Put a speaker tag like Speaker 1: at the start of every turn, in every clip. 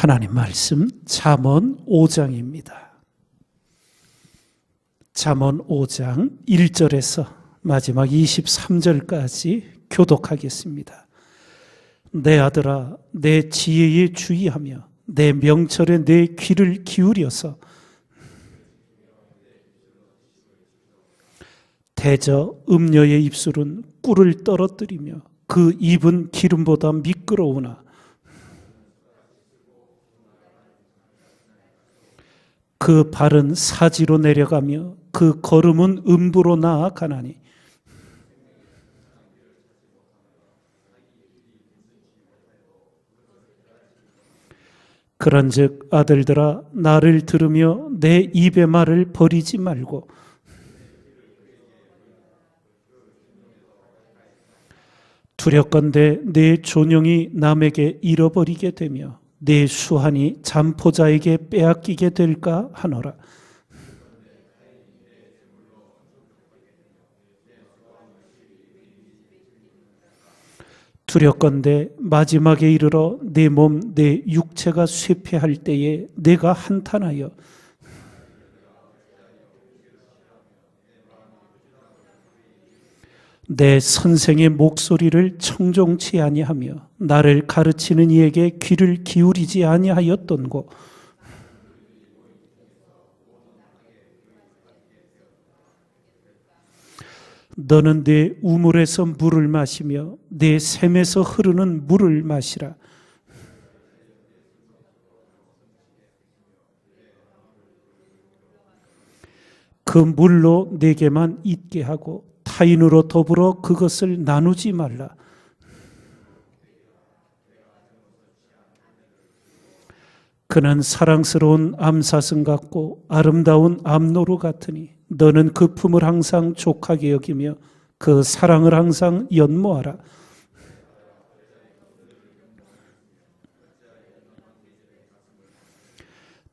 Speaker 1: 하나님 말씀 잠언 5장입니다. 잠언 5장 1절에서 마지막 23절까지 교독하겠습니다. 내 아들아 내 지혜에 주의하며 내 명철에 내 귀를 기울여서 대저 음녀의 입술은 꿀을 떨어뜨리며 그 입은 기름보다 미끄러우나 그 발은 사지로 내려가며 그 걸음은 음부로 나아가나니. 그런즉 아들들아 나를 들으며 내 입의 말을 버리지 말고. 두렵건대 내 존영이 남에게 잃어버리게 되며 내 수한이 잠포자에게 빼앗기게 될까 하노라. 두렵건대 마지막에 이르러 내 몸, 내 육체가 쇠폐할 때에 내가 한탄하여 내 선생의 목소리를 청종치 아니하며 나를 가르치는 이에게 귀를 기울이지 아니하였던 고. 너는 내 우물에서 물을 마시며 내 샘에서 흐르는 물을 마시라. 그 물로 내게만 있게 하고 타인으로 더불어 그것을 나누지 말라. 그는 사랑스러운 암사슴 같고 아름다운 암노루 같으니 너는 그 품을 항상 족하게 여기며 그 사랑을 항상 연모하라.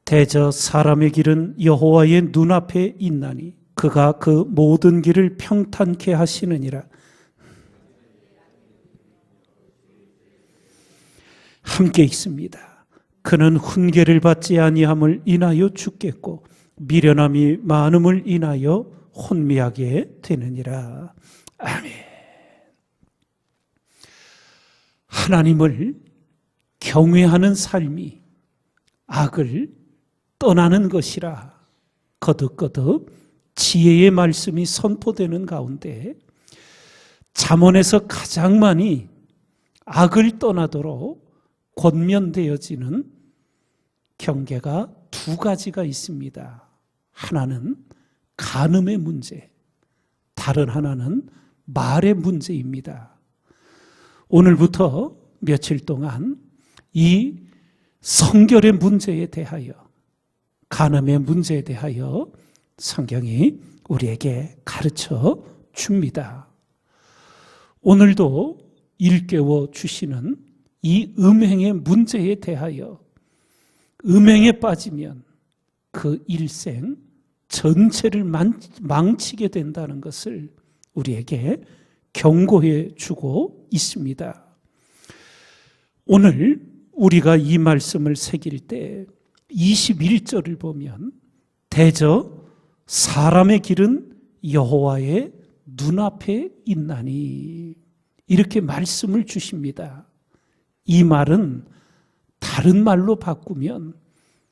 Speaker 1: 대저 사람의 길은 여호와의 눈앞에 있나니 그가 그 모든 길을 평탄케 하시느니라. 함께 있습니다. 그는 훈계를 받지 아니함을 인하여 죽겠고 미련함이 많음을 인하여 혼미하게 되느니라. 아멘. 하나님을 경외하는 삶이 악을 떠나는 것이라 거듭거듭 지혜의 말씀이 선포되는 가운데 잠언에서 가장 많이 악을 떠나도록 권면되어지는 경계가 두 가지가 있습니다. 하나는 간음의 문제, 다른 하나는 말의 문제입니다. 오늘부터 며칠 동안 이 성결의 문제에 대하여, 간음의 문제에 대하여 성경이 우리에게 가르쳐 줍니다. 오늘도 일깨워 주시는 이 음행의 문제에 대하여 음행에 빠지면 그 일생 전체를 망치게 된다는 것을 우리에게 경고해 주고 있습니다. 오늘 우리가 이 말씀을 새길 때 21절을 보면 대저 사람의 길은 여호와의 눈앞에 있나니 이렇게 말씀을 주십니다. 이 말은 다른 말로 바꾸면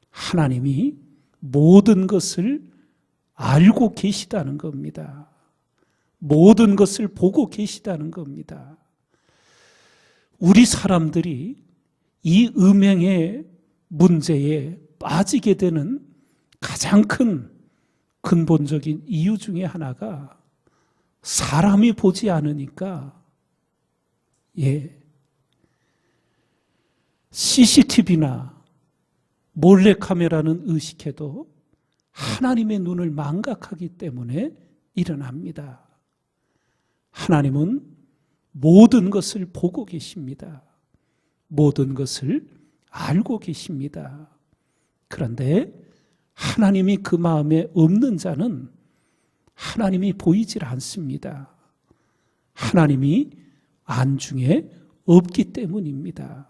Speaker 1: 하나님이 모든 것을 알고 계시다는 겁니다. 모든 것을 보고 계시다는 겁니다. 우리 사람들이 이 음행의 문제에 빠지게 되는 가장 큰 근본적인 이유 중에 하나가 사람이 보지 않으니까 예 CCTV나 몰래카메라는 의식해도 하나님의 눈을 망각하기 때문에 일어납니다. 하나님은 모든 것을 보고 계십니다. 모든 것을 알고 계십니다. 그런데 하나님이 그 마음에 없는 자는 하나님이 보이질 않습니다. 하나님이 안중에 없기 때문입니다.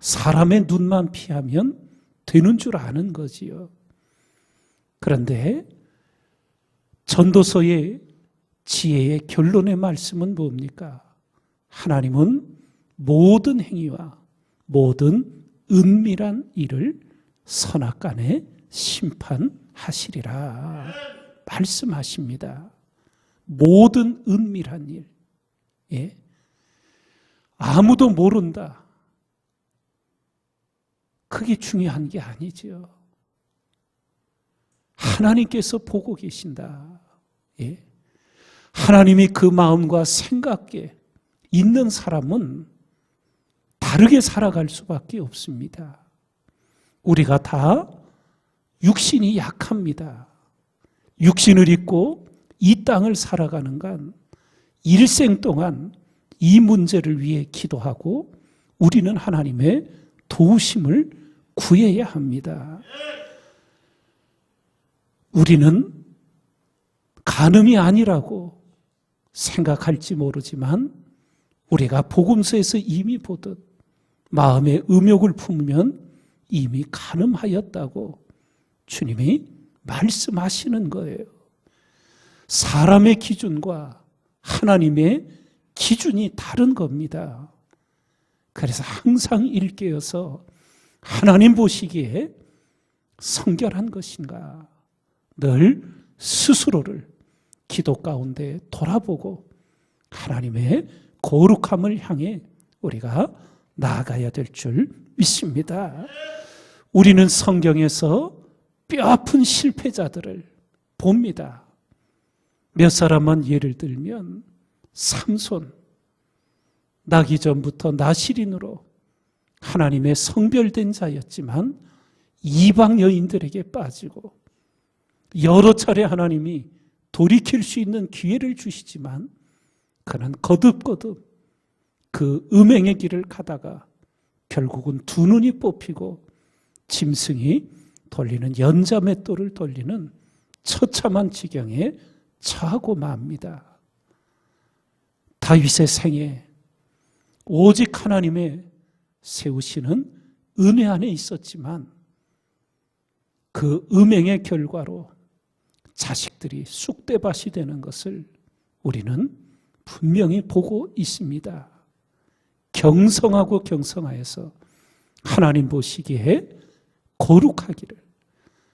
Speaker 1: 사람의 눈만 피하면 되는 줄 아는 거지요. 그런데 전도서의 지혜의 결론의 말씀은 뭡니까? 하나님은 모든 행위와 모든 은밀한 일을 선악간에 심판하시리라 말씀하십니다. 모든 은밀한 일. 예. 아무도 모른다. 그게 중요한 게 아니지요. 하나님께서 보고 계신다. 예. 하나님이 그 마음과 생각에 있는 사람은 다르게 살아갈 수밖에 없습니다. 우리가 다 육신이 약합니다. 육신을 입고 이 땅을 살아가는 간 일생 동안 이 문제를 위해 기도하고 우리는 하나님의 도우심을 구해야 합니다. 우리는 간음이 아니라고 생각할지 모르지만 우리가 복음서에서 이미 보듯 마음의 음욕을 품으면 이미 간음하였다고 주님이 말씀하시는 거예요. 사람의 기준과 하나님의 기준이 다른 겁니다. 그래서 항상 일깨어서 하나님 보시기에 성결한 것인가 늘 스스로를 기도 가운데 돌아보고 하나님의 거룩함을 향해 우리가 나아가야 될 줄 믿습니다. 우리는 성경에서 뼈아픈 실패자들을 봅니다. 몇 사람만 예를 들면 삼손 나기 전부터 나시린으로 하나님의 성별된 자였지만 이방 여인들에게 빠지고 여러 차례 하나님이 돌이킬 수 있는 기회를 주시지만 그는 거듭거듭 그 음행의 길을 가다가 결국은 두 눈이 뽑히고 짐승이 돌리는 연자맷돌을 돌리는 처참한 지경에 처하고 맙니다. 다윗의 생에 오직 하나님의 세우시는 은혜 안에 있었지만 그 음행의 결과로 자식들이 쑥대밭이 되는 것을 우리는 분명히 보고 있습니다. 경성하고 경성하여서 하나님 보시기에 거룩하기를,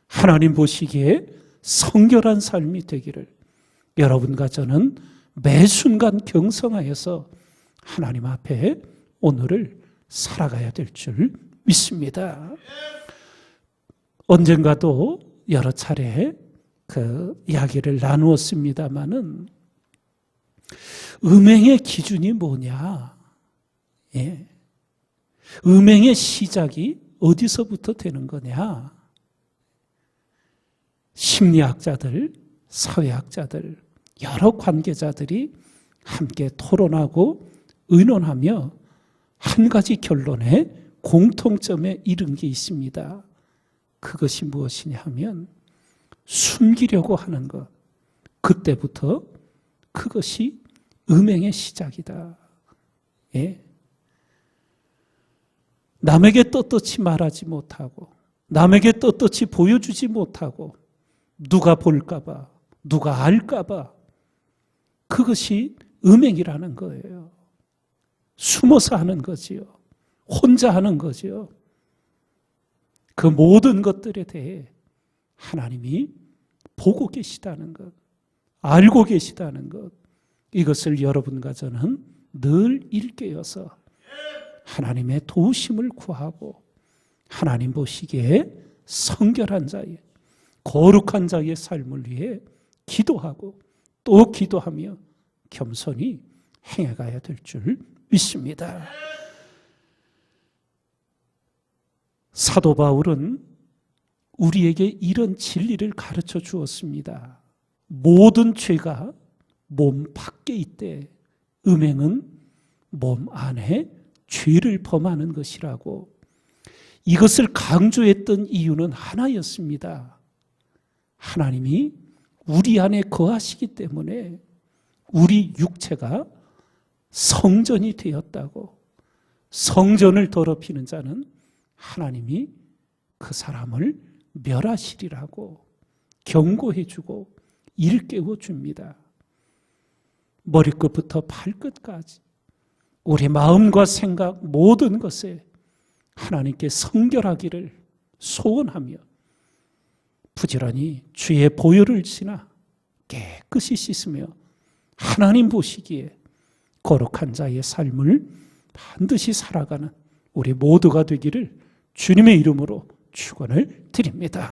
Speaker 1: 하나님 보시기에 성결한 삶이 되기를 여러분과 저는 매 순간 경성하여서 하나님 앞에 오늘을 살아가야 될 줄 믿습니다. 언젠가도 여러 차례 그 이야기를 나누었습니다마는 음행의 기준이 뭐냐? 예. 음행의 시작이 어디서부터 되는 거냐? 심리학자들, 사회학자들, 여러 관계자들이 함께 토론하고 의논하며 한 가지 결론에 공통점에 이른 게 있습니다. 그것이 무엇이냐 하면 숨기려고 하는 것. 그때부터 그것이 음행의 시작이다. 예. 남에게 떳떳이 말하지 못하고, 남에게 떳떳이 보여주지 못하고, 누가 볼까봐, 누가 알까봐, 그것이 음행이라는 거예요. 숨어서 하는 거지요. 혼자 하는 거지요. 그 모든 것들에 대해 하나님이 보고 계시다는 것, 알고 계시다는 것, 이것을 여러분과 저는 늘 일깨어서 하나님의 도우심을 구하고 하나님 보시기에 성결한 자의 거룩한 자의 삶을 위해 기도하고 또 기도하며 겸손히 행해가야 될 줄 믿습니다. 사도 바울은 우리에게 이런 진리를 가르쳐 주었습니다. 모든 죄가 몸 밖에 있대. 음행은 몸 안에 죄를 범하는 것이라고. 이것을 강조했던 이유는 하나였습니다. 하나님이 우리 안에 거하시기 때문에 우리 육체가 성전이 되었다고. 성전을 더럽히는 자는 하나님이 그 사람을 멸하시리라고 경고해 주고 일깨워 줍니다. 머리끝부터 발끝까지 우리 마음과 생각 모든 것에 하나님께 성결하기를 소원하며 부지런히 주의 보혈을 지나 깨끗이 씻으며 하나님 보시기에 거룩한 자의 삶을 반드시 살아가는 우리 모두가 되기를 주님의 이름으로 축원을 드립니다.